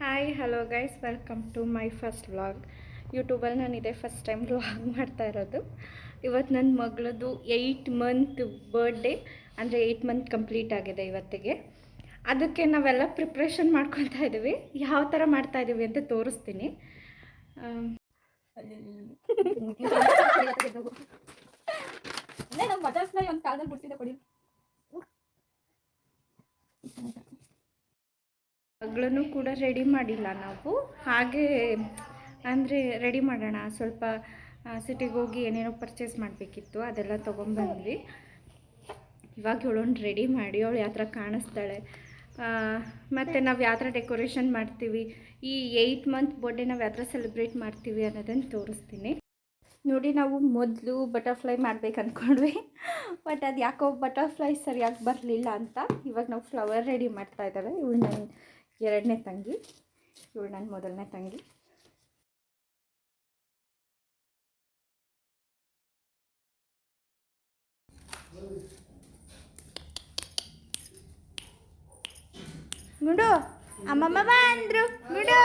Hi hello guys welcome to my first vlog ಯೂಟ್ಯೂಬಲ್ಲಿ ನಾನು ಇದೇ ಫಸ್ಟ್ ಟೈಮ್ ವ್ಲಾಗ್ ಮಾಡ್ತಾ ಇರೋದು. ಇವತ್ತು ನನ್ನ ಮಗಳದು ಏಯ್ಟ್ ಮಂತ್ ಬರ್ಡೇ ಅಂದರೆ ಏಯ್ಟ್ ಮಂತ್ ಕಂಪ್ಲೀಟ್ ಆಗಿದೆ ಇವತ್ತಿಗೆ. ಅದಕ್ಕೆ ನಾವೆಲ್ಲ ಪ್ರಿಪ್ರೇಷನ್ ಮಾಡ್ಕೊತಾ ಇದ್ದೀವಿ. ಯಾವ ಥರ ಮಾಡ್ತಾ ಇದ್ದೀವಿ ಅಂತ ತೋರಿಸ್ತೀನಿ. ಒಂದು ಕಾಲದಲ್ಲಿ ಕೊಡಿ. ಮಗಳನ್ನು ಕೂಡ ರೆಡಿ ಮಾಡಿಲ್ಲ ನಾವು. ಹಾಗೆ ಅಂದರೆ ರೆಡಿ ಮಾಡೋಣ. ಸ್ವಲ್ಪ ಸಿಟಿಗೆ ಹೋಗಿ ಏನೇನೋ ಪರ್ಚೇಸ್ ಮಾಡಬೇಕಿತ್ತು, ಅದೆಲ್ಲ ತೊಗೊಂಬಂದ್ವಿ. ಇವಾಗ ಇವಳೊಂದು ರೆಡಿ ಮಾಡಿ ಅವಳು ಯಾವ ಥರ ಕಾಣಿಸ್ತಾಳೆ ಮತ್ತು ನಾವು ಯಾವ ಥರ ಡೆಕೋರೇಷನ್ ಮಾಡ್ತೀವಿ, ಈ ಏಯ್ಟ್ ಮಂತ್ ಬರ್ಡೇ ನಾವು ಯಾವ ಥರ ಸೆಲೆಬ್ರೇಟ್ ಮಾಡ್ತೀವಿ ಅನ್ನೋದನ್ನು ತೋರಿಸ್ತೀನಿ. ನೋಡಿ ನಾವು ಮೊದಲು ಬಟರ್ಫ್ಲೈ ಮಾಡ್ಬೇಕು ಅಂದ್ಕೊಂಡ್ವಿ ಬಟ್ ಅದು ಯಾಕೋ ಬಟರ್ಫ್ಲೈ ಸರಿಯಾಗಿ ಬರಲಿಲ್ಲ ಅಂತ. ಇವಾಗ ನಾವು ಫ್ಲವರ್ ರೆಡಿ ಮಾಡ್ತಾ ಇದ್ದಾವೆ ಇವಳು ಎರಡನೇ ತಂಗಿ. ಇವಳು ನನ್ನ ಮೊದಲನೇ ತಂಗಿ. ಗುಂಡು ಅಮ್ಮಮ್ಮ ಬಂದ್ರು. ಗುಂಡು